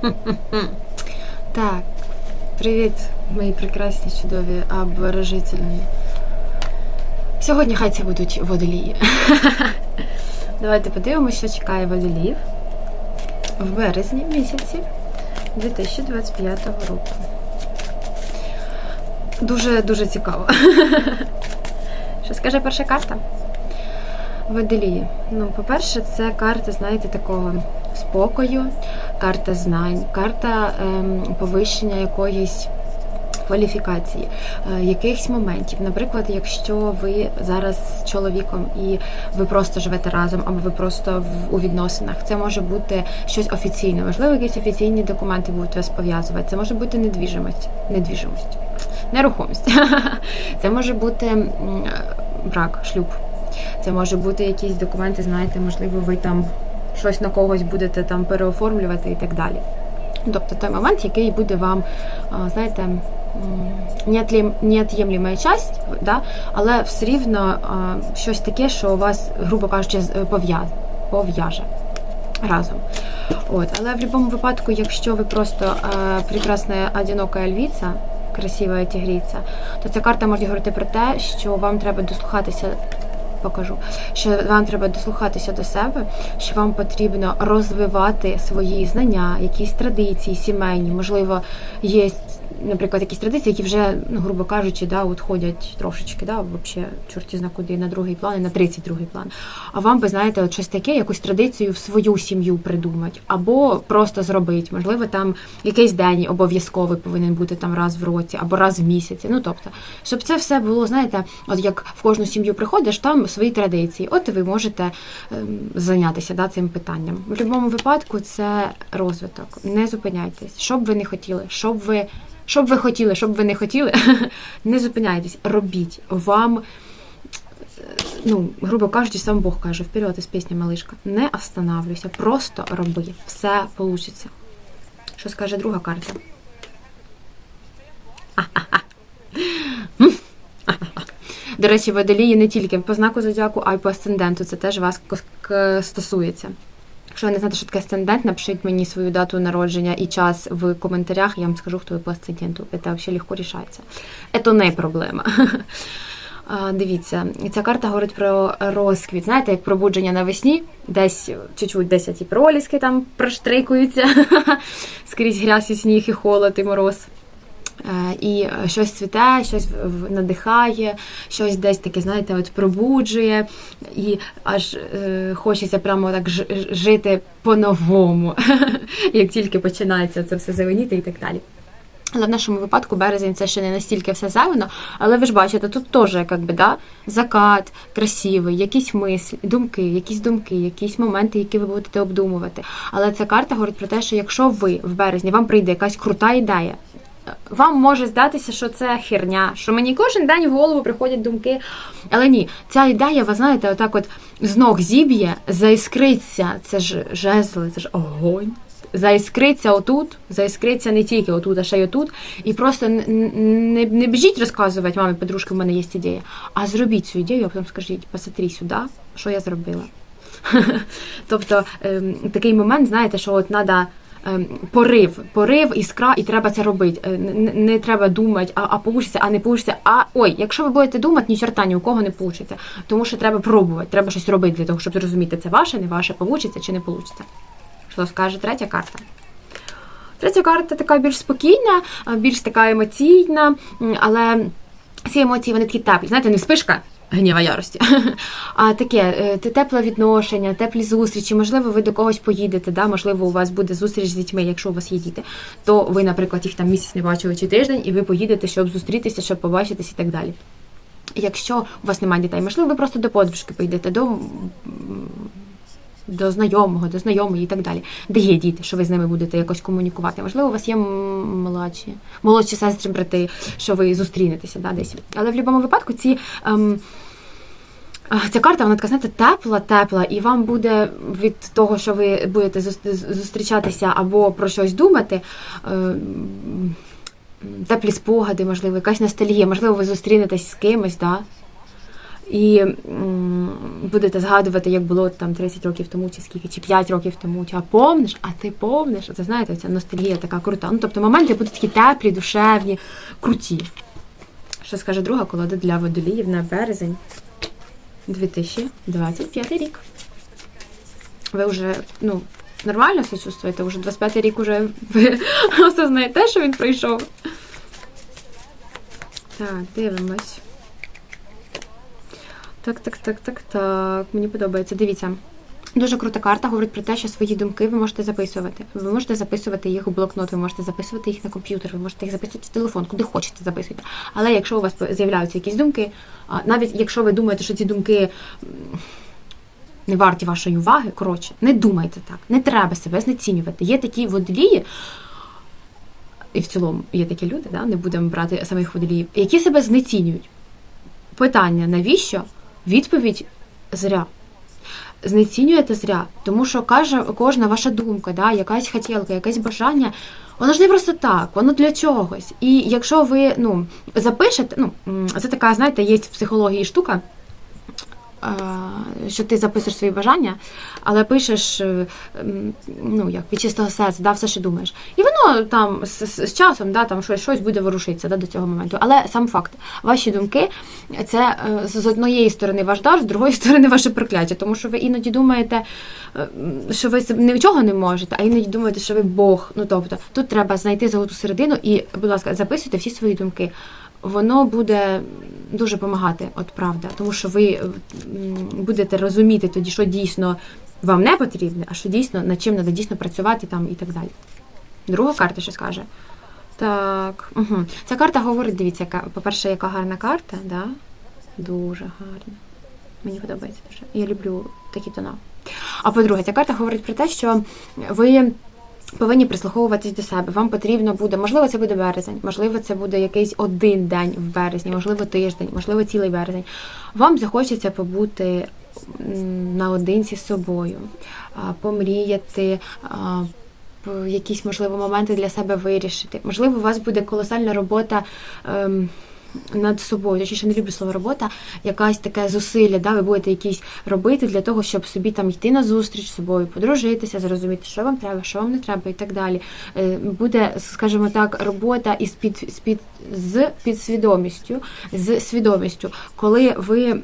Так, привіт, мої прекрасні, чудові обворожительні. Сьогодні хай це будуть водолії. Давайте подивимося, що чекає водоліїв в березні місяці 2025 року. Дуже дуже цікаво. Що скаже перша карта? Водолії. Ну, по-перше, це карта, знаєте, такого спокою, карта знань, карта ем, повищення якоїсь кваліфікації, е, якихось моментів. Наприклад, якщо ви зараз з чоловіком і ви просто живете разом, або ви просто в, у відносинах, це може бути щось офіційне, можливо, якісь офіційні документи будуть вас пов'язувати. Це може бути недвіжимость, недвіжимость, нерухомість. Це може бути брак, шлюб. Це може бути якісь документи, знаєте, можливо, ви там щось на когось будете там переоформлювати і так далі. Тобто той момент, який буде вам, знаєте, неот'ємлема часть, да? але все рівно щось таке, що у вас, грубо кажучи, пов'яже разом. От. Але в будь-якому випадку, якщо ви просто е, прекрасна одинока львіця, красива тігриця, то ця карта може говорити про те, що вам треба дослухатися. Покажу, що вам треба дослухатися до себе, що вам потрібно розвивати свої знання, якісь традиції сімейні. Можливо, є, наприклад, якісь традиції, які вже, ну, грубо кажучи, да, от ходять трошечки, да, взагалі, чорті зна куди, на другий план і на 32-й план. А вам би, знаєте, от щось таке, якусь традицію в свою сім'ю придумати, або просто зробити. Можливо, там якийсь день обов'язковий повинен бути там раз в році, або раз в місяці. Ну тобто, щоб це все було, знаєте, от як в кожну сім'ю приходиш, там свої традиції. От ви можете ем, зайнятися да, цим питанням. В будь-якому випадку це розвиток. Не зупиняйтесь, що б ви не хотіли, щоб ви. Що б ви хотіли, щоб ви не хотіли, не зупиняйтесь, робіть. Вам, ну, грубо кажучи, сам Бог каже, вперед із пісня малишка. Не останавлюйся, просто роби. Все вийде. Що скаже друга карта? До речі, водолії не тільки по знаку зодіаку, а й по асценденту. Це теж вас стосується. Якщо ви не знаєте, що таке асцендент, напишіть мені свою дату народження і час в коментарях, я вам скажу, хто ви по асценденту. Це взагалі легко рішається. Це не проблема. Дивіться, ця карта говорить про розквіт. Знаєте, як пробудження навесні, десь чуть-чуть десь ті проліски там проштрикуються, скрізь грязь і сніг, і холод, і мороз. Е, І е, щось цвіте, щось надихає, щось десь таке, знаєте, от пробуджує, і аж е, хочеться прямо так жити по-новому, як тільки починається це все зеленіти і так далі. Але в нашому випадку березень це ще не настільки все зелено, але ви ж бачите, тут теж як би, да, закат красивий, якісь мислі, думки, якісь думки, якісь моменти, які ви будете обдумувати. Але ця карта говорить про те, що якщо ви в березні вам прийде якась крута ідея, вам може здатися, що це херня, що мені кожен день в голову приходять думки. Але ні, ця ідея, ви знаєте, отак от з ног зіб'є, заіскриться, це ж жезли, це ж огонь. Заіскриться отут, заіскриться не тільки отут, а ще й отут. І просто не, не біжіть розказувати мамі, подружки, в мене є ідея, а зробіть цю ідею, а потім скажіть, посмотри сюди, що я зробила. тобто ем, такий момент, знаєте, що от треба порив, порив, іскра, і треба це робити. Е, Не, не треба думати, а, а получиться, а не получиться. А ой, якщо ви будете думати, ні чорта ні у кого не получиться. Тому що треба пробувати, треба щось робити для того, щоб зрозуміти, це ваше, не ваше, получиться чи не получиться. Що скаже третя карта? Третя карта така більш спокійна, більш така емоційна, але ці емоції вони такі теплі. Знаєте, не вспишка гніва ярості, а таке е, те- тепле відношення, теплі зустрічі. Можливо, ви до когось поїдете, да? можливо, у вас буде зустріч з дітьми, якщо у вас є діти, то ви, наприклад, їх там місяць не бачили чи тиждень, і ви поїдете, щоб зустрітися, щоб побачитись і так далі. Якщо у вас немає дітей, можливо, ви просто до подружки поїдете, до, до знайомого, до знайомої і так далі. Де є діти, що ви з ними будете якось комунікувати? Можливо, у вас є молодші, молодші сестри, брати, що ви зустрінетеся да, десь. Але в будь-якому випадку ці. Ем, Ця карта, вона така, знаєте, тепла, тепла, і вам буде від того, що ви будете зустрічатися або про щось думати, е, теплі спогади, можливо, якась ностальгія, можливо, ви зустрінетесь з кимось, да? І будете згадувати, як було там 30 років тому, чи скільки, чи 5 років тому, чи а помниш, а ти помниш. Це знаєте, ця ностальгія така крута. Ну, тобто моменти будуть такі теплі, душевні, круті. Що скаже друга колода для водоліїв на березень 2025 рік. Ви вже, ну, нормально себе чувствуєте? Уже 25 рік уже ви осознаєте, що він пройшов. Так, дивимось. Так, так, так, так, так. Мені подобається. Дивіться. Дуже крута карта говорить про те, що свої думки ви можете записувати. Ви можете записувати їх у блокнот, ви можете записувати їх на комп'ютер, ви можете їх записувати в телефон, куди хочете записуйте. Але якщо у вас з'являються якісь думки, навіть якщо ви думаєте, що ці думки не варті вашої уваги, коротше, не думайте так, не треба себе знецінювати. Є такі водолії, і в цілому є такі люди, да, не будемо брати самих водоліїв, які себе знецінюють. Питання навіщо? Відповідь зря. Знецінюєте зря, тому що каже кожна ваша думка, да, якась хотілка, якесь бажання, воно ж не просто так, воно для чогось. І якщо ви ну, запишете, ну, це така, знаєте, є в психології штука, що ти записуєш свої бажання, але пишеш е, ну, як, від чистого серця, да, все, що думаєш. І воно там з, з, з часом да, там щось, щось буде ворушитися да, до цього моменту. Але сам факт, ваші думки це е, з однієї сторони ваш дар, з другої сторони ваше прокляття. Тому що ви іноді думаєте, е, що ви нічого не можете, а іноді думаєте, що ви Бог. Ну тобто тут треба знайти золоту середину і, будь ласка, записуйте всі свої думки. Воно буде дуже допомагати, от правда, тому що ви будете розуміти тоді, що дійсно вам не потрібне, а що дійсно над чим треба дійсно працювати там і так далі. Друга карта що скаже. Так, угу. ця карта говорить, дивіться, по-перше, яка гарна карта, да? Дуже гарна. Мені подобається дуже. Я люблю такі тона. А по-друге, ця карта говорить про те, що ви повинні прислуховуватись до себе. Вам потрібно буде, можливо, це буде березень, можливо, це буде якийсь один день в березні, можливо, тиждень, можливо, цілий березень. Вам захочеться побути наодинці з собою, помріяти. Якісь можливо моменти для себе вирішити. Можливо, у вас буде колосальна робота ем, над собою. Ще не люблю слово робота, якась таке зусилля, да, ви будете якісь робити для того, щоб собі там йти на зустріч з собою, подружитися, зрозуміти, що вам треба, що вам не треба, і так далі. Е, Буде, скажімо так, робота із під, з під з підсвідомістю, з свідомістю, коли ви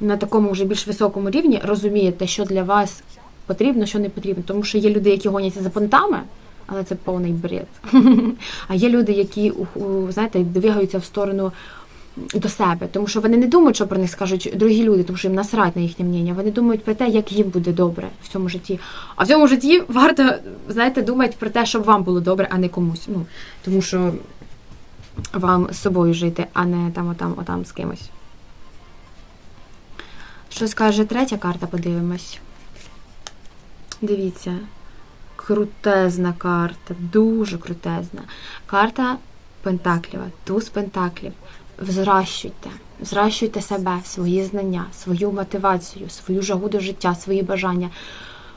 на такому вже більш високому рівні розумієте, що для вас потрібно, що не потрібно. Тому що є люди, які гоняться за понтами, але це повний бред. А є люди, які знаєте, двигаються в сторону до себе, тому що вони не думають, що про них скажуть другі люди, тому що їм насрать на їхнє мнення. Вони думають про те, як їм буде добре в цьому житті. А в цьому житті варто, знаєте, думати про те, щоб вам було добре, а не комусь. Ну, тому що вам з собою жити, а не там, отам, отам з кимось. Що скаже третя карта, подивимось. Дивіться. Крутезна карта, дуже крутезна. Карта Пентакліва, туз Пентаклів. Взращуйте, взращуйте себе, свої знання, свою мотивацію, свою жагу до життя, свої бажання.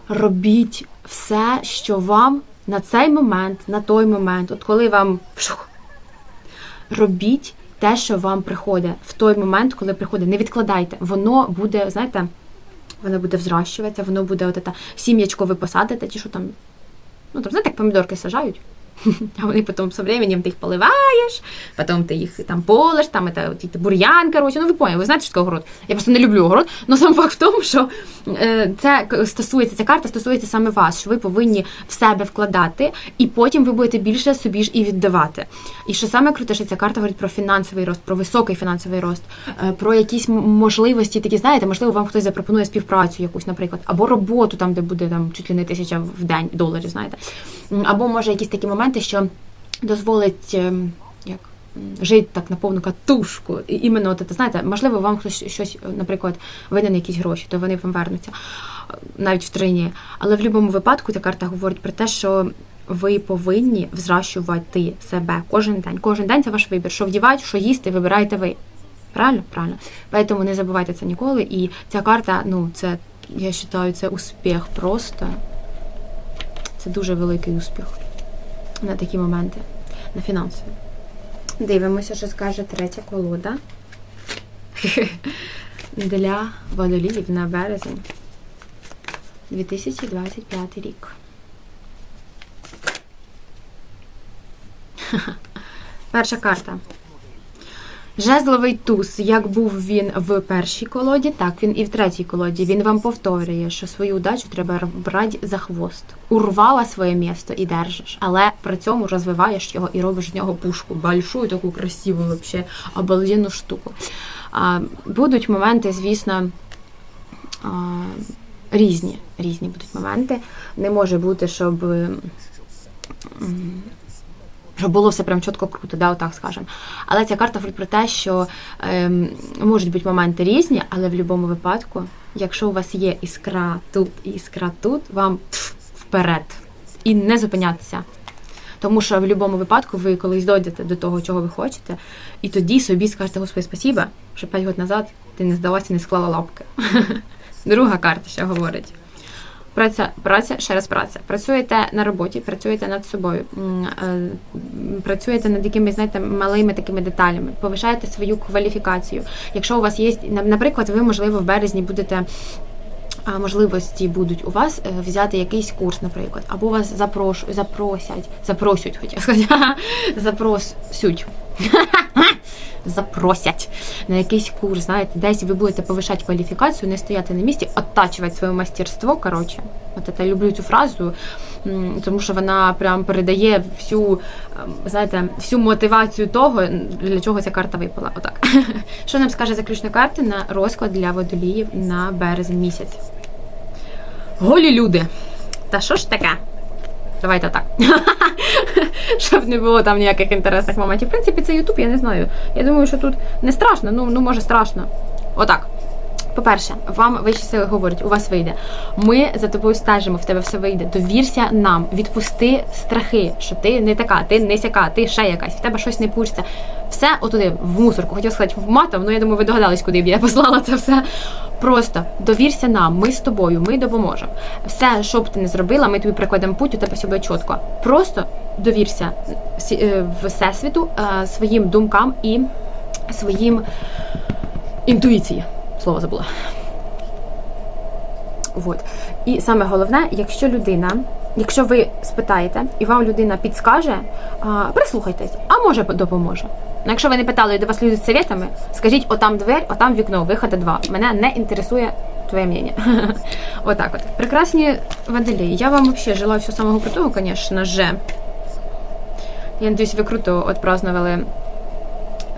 Робіть все, що вам на цей момент, на той момент, от коли вам пшух, робіть те, що вам приходить в той момент, коли приходить. Не відкладайте. Воно буде, знаєте, воно буде взращуватися, воно буде от це сім'ячко ви посадите, чи що там. Ну, там, знаєте, як помідорки сажають. А вони потім з временем ти їх поливаєш, потім ти їх там полиш, там ті бур'ян, коротше, ну ви поняли, ви знаєте, що таке огород. Я просто не люблю огород, але сам факт в тому, що е, це стосується, ця карта стосується саме вас, що ви повинні в себе вкладати, і потім ви будете більше собі ж і віддавати. І що саме круте, що ця карта говорить про фінансовий рост, про високий фінансовий рост, е, про якісь можливості, такі, знаєте, можливо, вам хтось запропонує співпрацю якусь, наприклад, або роботу там, де буде там чуть ли не тисяча в день доларів, знаєте. Або може якісь такі моменти, що дозволить ем, як жити так на повну катушку. І іменно от знаєте, можливо, вам хтось щось, наприклад, винен якісь гроші, то вони вам вернуться е, навіть в трині. Але в будь-якому випадку ця карта говорить про те, що ви повинні взращувати себе кожен день. Кожен день це ваш вибір. Що вдівати, що їсти, вибираєте ви. Правильно? Правильно. Поэтому не забувайте це ніколи. І ця карта, ну, це, я вважаю, це успіх просто. Це дуже великий успіх на такі моменти, на фінансові. Дивимося, що скаже третя колода. Для водоліїв на березень 2025 рік. Перша карта. Жезловий туз, як був він в першій колоді, так він і в третій колоді. Він вам повторює, що свою удачу треба брати за хвост. Урвала своє місто і держиш, але при цьому розвиваєш його і робиш з нього пушку, большую таку красиву, вообще обалденну штуку. А, будуть моменти, звісно, а, різні. Різні будуть моменти. Не може бути, щоб. Щоб було все прям чітко круто, да, отак скажемо. Але ця карта говорить про те, що ем, можуть бути моменти різні, але в будь-якому випадку, якщо у вас є іскра тут і іскра тут, вам тьф, вперед і не зупинятися. Тому що в будь-якому випадку ви колись дойдете до того, чого ви хочете, і тоді собі скажете Господи, спасіба, що 5 років назад ти не здалася не склала лапки. Друга карта ще говорить. Праця, праця, ще раз праця. Працюєте на роботі, працюєте над собою, е, працюєте над якимись, знаєте, малими такими деталями, повишаєте свою кваліфікацію. Якщо у вас є, наприклад, ви, можливо, в березні будете. а, Можливості будуть у вас е, взяти якийсь курс, наприклад, або вас запрош, запросять, запросять, хотів сказати, запросють. Запросять на якийсь курс, знаєте, десь ви будете повишати кваліфікацію, не стояти на місці, оттачувати своє мастерство. Коротше, от я люблю цю фразу, тому що вона прям передає всю, ем, знаєте, всю мотивацію того, для чого ця карта випала. Отак. Що нам скаже заключна карта на розклад для водоліїв на березень місяць? Голі люди. Та що ж таке? Давайте так. Щоб не було там ніяких інтересних моментів. В принципі, це Ютуб, я не знаю. Я думаю, що тут не страшно, ну, ну може страшно. Отак. По-перше, вам вищі сили говорять, у вас вийде. Ми за тобою стежимо, в тебе все вийде. Довірся нам, відпусти страхи, що ти не така, ти не сяка, ти ще якась, в тебе щось не пушиться. Все отуди, в мусорку. Хотів сказати в матом, ну я думаю, ви догадались, куди б я послала це все. Просто довірся нам, ми з тобою, ми допоможемо. Все, що б ти не зробила, ми тобі прикладемо путь, у тебе все буде чітко. Просто довірся е, всесвіту, е, своїм думкам і своїм інтуїції. Слово забула. Вот. І саме головне, якщо людина, якщо ви спитаєте і вам людина підскаже, прислухайтесь, а може допоможе. Ну, якщо ви не питали до вас люди з советами, скажіть, отам дверь, отам вікно, виходи два. Мене не інтересує твоє мнение. Отак от. Прекрасні водолії. Я вам взагалі желаю всього самого крутого, звісно же. Я надіюсь, ви круто отпраздновали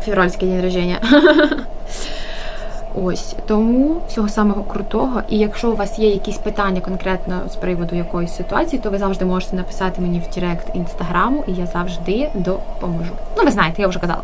февральський день рождения. Ось тому всього самого крутого. І якщо у вас є якісь питання конкретно з приводу якоїсь ситуації, то ви завжди можете написати мені в Директ інстаграму, і я завжди допоможу. Ну, ви знаєте, я вже казала.